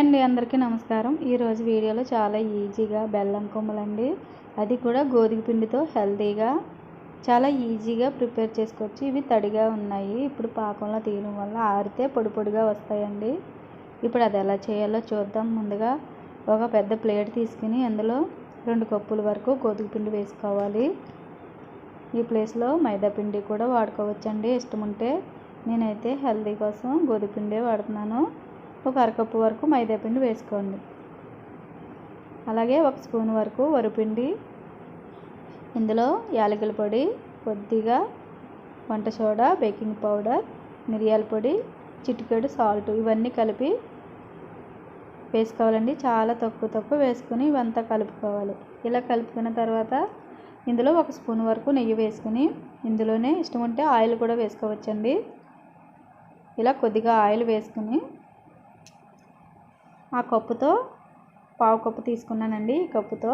అండి అందరికీ నమస్కారం. ఈరోజు వీడియోలో చాలా ఈజీగా బెల్లం కొమ్మలండి. అది కూడా గోధుమ పిండితో హెల్తీగా చాలా ఈజీగా ప్రిపేర్ చేసుకోవచ్చు. ఇవి తడిగా ఉన్నాయి. ఇప్పుడు పాకంలో తీయడం వల్ల ఆరితే పొడి పొడిగా వస్తాయండి. ఇప్పుడు అది ఎలా చేయాలో చూద్దాం. ముందుగా ఒక పెద్ద ప్లేట్ తీసుకుని అందులో రెండు కప్పుల వరకు గోధుమ పిండి వేసుకోవాలి. ఈ ప్లేస్లో మైదా పిండి కూడా వాడుకోవచ్చండి. ఇష్టం ఉంటే నేనైతే హెల్తీ కోసం గోధుమ పిండే వాడుతున్నాను. ఒక అరకప్పు వరకు మైదాపిండి వేసుకోండి. అలాగే ఒక స్పూన్ వరకు వరిపిండి ఇందులో యాలకుల పొడి కొద్దిగా వంట సోడా బేకింగ్ పౌడర్ మిరియాల పొడి చిటికెడు సాల్ట్ ఇవన్నీ కలిపి వేసుకోవాలండి. చాలా తక్కువ తక్కువ వేసుకుని ఇవంతా కలుపుకోవాలి. ఇలా కలుపుకున్న తర్వాత ఇందులో ఒక స్పూన్ వరకు నెయ్యి వేసుకుని ఇందులోనే ఇష్టం ఉంటే ఆయిల్ కూడా వేసుకోవచ్చండి. ఇలా కొద్దిగా ఆయిల్ వేసుకుని ఆ కప్పుతో పావు కప్పు తీసుకున్నానండి ఈ కప్పుతో.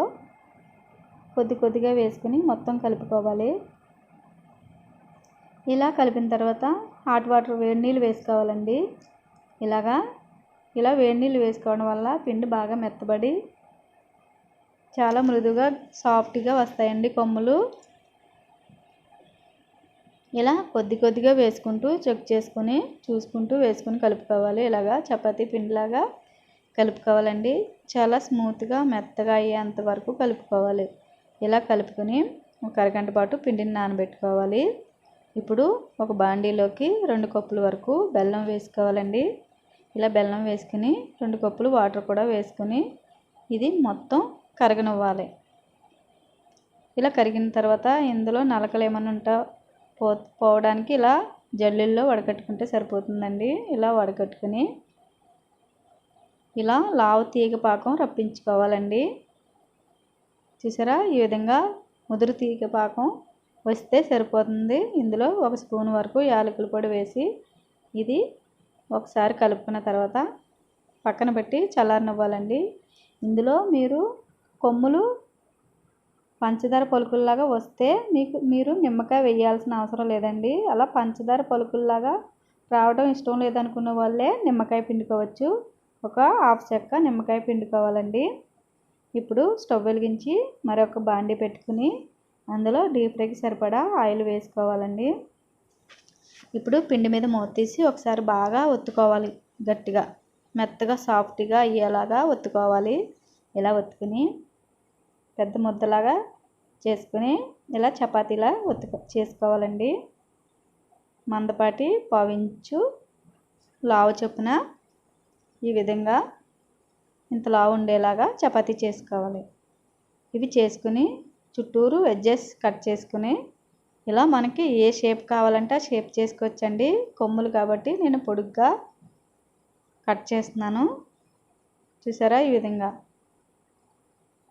కొద్ది కొద్దిగా వేసుకుని మొత్తం కలుపుకోవాలి. ఇలా కలిపిన తర్వాత హాట్ వాటర్ వేడి నీళ్ళు వేసుకోవాలండి. ఇలాగా ఇలా వేడి నీళ్ళు వేసుకోవడం వల్ల పిండి బాగా మెత్తబడి చాలా మృదుగా సాఫ్ట్గా వస్తాయండి కొమ్ములు. ఇలా కొద్ది కొద్దిగా వేసుకుంటూ చెక్ చేసుకుని చూసుకుంటూ వేసుకుని కలుపుకోవాలి. ఇలాగా చపాతీ పిండిలాగా. కలుపుకోవాలండి. చాలా స్మూత్గా మెత్తగా అయ్యేంత వరకు కలుపుకోవాలి. ఇలా కలుపుకొని ఒక అరగంట పాటు పిండిని నానబెట్టుకోవాలి. ఇప్పుడు ఒక బాండీలోకి రెండు కప్పుల వరకు బెల్లం వేసుకోవాలండి. ఇలా బెల్లం వేసుకుని రెండు కప్పులు వాటర్ కూడా వేసుకుని ఇది మొత్తం కరగనివ్వాలి. ఇలా కరిగిన తర్వాత ఇందులో నలకలు ఏమైనా ఉంటా పో పోవడానికి ఇలా జల్లుల్లో వడకట్టుకుంటే సరిపోతుందండి. ఇలా వడకట్టుకుని ఇలా లావు తీగ పాకం రప్పించుకోవాలండి. చూసారా? ఈ విధంగా ముదురు తీగ పాకం వస్తే సరిపోతుంది. ఇందులో ఒక స్పూన్ వరకు యాలకుల పొడి వేసి ఇది ఒకసారి కలుపుకున్న తర్వాత పక్కన పెట్టి చల్లారనివ్వాలండి. ఇందులో మీరు కొమ్ములు పంచదార పలుకుల్లాగా వస్తే మీకు మీరు నిమ్మకాయ వేయాల్సిన అవసరం లేదండి. అలా పంచదార పలుకుల్లాగా రావడం ఇష్టం లేదనుకున్న వాళ్ళే నిమ్మకాయ పిండుకోవచ్చు. ఒక హాఫ్ చెక్క నిమ్మకాయ పిండుకోవాలండి. ఇప్పుడు స్టవ్ వెలిగించి మరొక బాండి పెట్టుకుని అందులో డీప్ ఫ్రైకి సరిపడా ఆయిల్ వేసుకోవాలండి. ఇప్పుడు పిండి మీద మూత తీసి ఒకసారి బాగా ఒత్తుకోవాలి గట్టిగా మెత్తగా సాఫ్ట్గా అయ్యేలాగా ఒత్తుకోవాలి. ఇలా ఒత్తుకుని పెద్ద ముద్దలాగా చేసుకుని ఇలా చపాతీలా ఒత్తు చేసుకోవాలండి. మందపాటి పావించు లావు చొప్పున ఈ విధంగా ఇంత లావు ఉండేలాగా చపాతీ చేసుకోవాలి. ఇవి చేసుకుని చుట్టూరు వెజ్జెస్ కట్ చేసుకుని ఇలా మనకి ఏ షేప్ కావాలంటే ఆ షేప్ చేసుకోవచ్చండి. కొమ్ములు కాబట్టి నేను పొడుగ్గా కట్ చేస్తున్నాను. చూసారా ఈ విధంగా?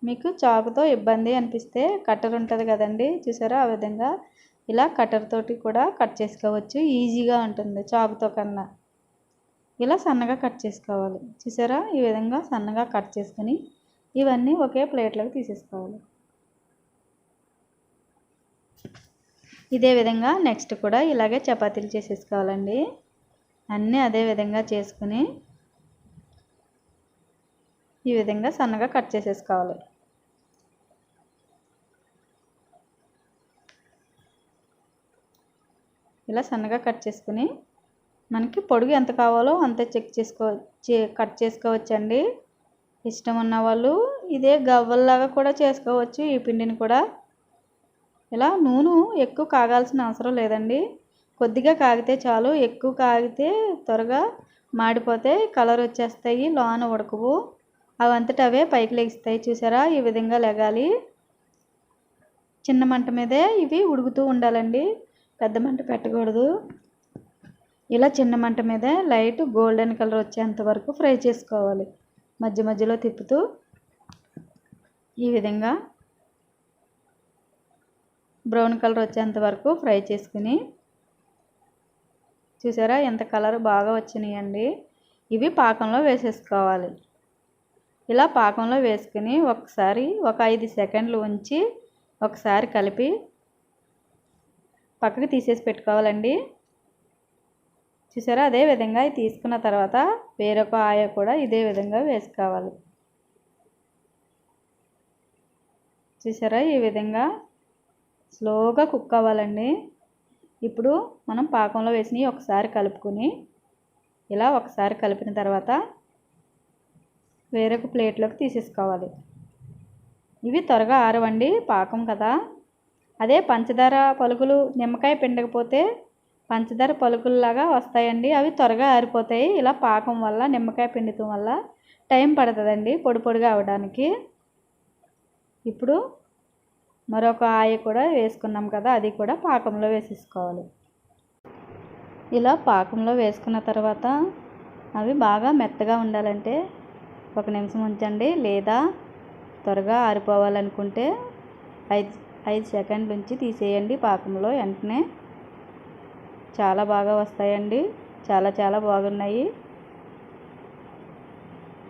మీకు చాకుతో ఇబ్బంది అనిపిస్తే కట్టర్ ఉంటుంది కదండి. చూసారా ఆ విధంగా? ఇలా కట్టర్ తోటి కూడా కట్ చేసుకోవచ్చు. ఈజీగా ఉంటుంది చాకుతో కన్నా. ఇలా సన్నగా కట్ చేసుకోవాలి. చూసారా? ఈ విధంగా సన్నగా కట్ చేసుకొని ఇవన్నీ ఒకే ప్లేట్లోకి తీసేసుకోవాలి. ఇదే విధంగా నెక్స్ట్ కూడా ఇలాగే చపాతీలు చేసేసుకోవాలండి. అన్నీ అదే విధంగా చేసుకుని ఈ విధంగా సన్నగా కట్ చేసేసుకోవాలి. ఇలా సన్నగా కట్ చేసుకుని మనకి పొడుగు ఎంత కావాలో అంతే చెక్ చేసుకో కట్ చేసుకోవచ్చండి. ఇష్టం ఉన్న వాళ్ళు ఇదే గవ్వల్లాగా కూడా చేసుకోవచ్చు ఈ పిండిని కూడా. ఇలా నూనె ఎక్కువ కాగాల్సిన అవసరం లేదండి. కొద్దిగా కాగితే చాలు ఎక్కువ కాగితే త్వరగా మాడిపోతే కలర్ వచ్చేస్తాయి లోన ఉడకవు. అవంతట అవే పైకి లెగిస్తాయి చూసారా? ఈ విధంగా లెగాలి. చిన్న మంట మీదే ఇవి ఉడుకుతూ ఉండాలండి. పెద్ద మంట పెట్టకూడదు. ఇలా చిన్న మంట మీద లైట్ గోల్డెన్ కలర్ వచ్చేంత వరకు ఫ్రై చేసుకోవాలి. మధ్య మధ్యలో తిప్పుతూ ఈ విధంగా బ్రౌన్ కలర్ వచ్చేంత వరకు ఫ్రై చేసుకుని చూసారా ఎంత కలర్ బాగా వచ్చినాయండి. ఇవి పాకంలో వేసేసుకోవాలి. ఇలా పాకంలో వేసుకుని ఒకసారి ఒక ఐదు సెకండ్లు ఉంచి ఒకసారి కలిపి పక్కకి తీసేసి పెట్టుకోవాలండి. చూసారా? అదే విధంగా తీసుకున్న తర్వాత వేరొక ఆయ కూడా ఇదే విధంగా వేసుకోవాలి. చూసారా? ఈ విధంగా స్లోగా కుక్ అవ్వాలండి. ఇప్పుడు మనం పాకంలో వేసి ఒకసారి కలుపుకొని ఇలా ఒకసారి కలిపిన తర్వాత వేరొక ప్లేట్లోకి తీసేసుకోవాలి. ఇవి త్వరగా ఆరవండి పాకం కదా. అదే పంచదార పలుకులు నిమ్మకాయ పిండకపోతే పంచదార పలుకుల్లాగా వస్తాయండి. అవి త్వరగా ఆరిపోతాయి. ఇలా పాకం వల్ల నిమ్మకాయ పిండితం వల్ల టైం పడుతుందండి పొడి పొడిగా అవడానికి. ఇప్పుడు మరొక ఆయ కూడా వేసుకున్నాం కదా అది కూడా పాకంలో వేసేసుకోవాలి. ఇలా పాకంలో వేసుకున్న తర్వాత అవి బాగా మెత్తగా ఉండాలంటే ఒక నిమిషం ఉంచండి. లేదా త్వరగా ఆరిపోవాలనుకుంటే ఐదు ఐదు సెకండ్ నుంచి తీసేయండి పాకంలో. వెంటనే చాలా బాగా వస్తాయండి. చాలా చాలా బాగున్నాయి.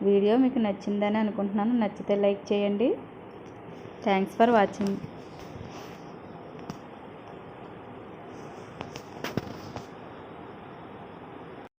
వీడియో మీకు నచ్చిందని అనుకుంటున్నాను. నచ్చితే లైక్ చేయండి. Thanks for watching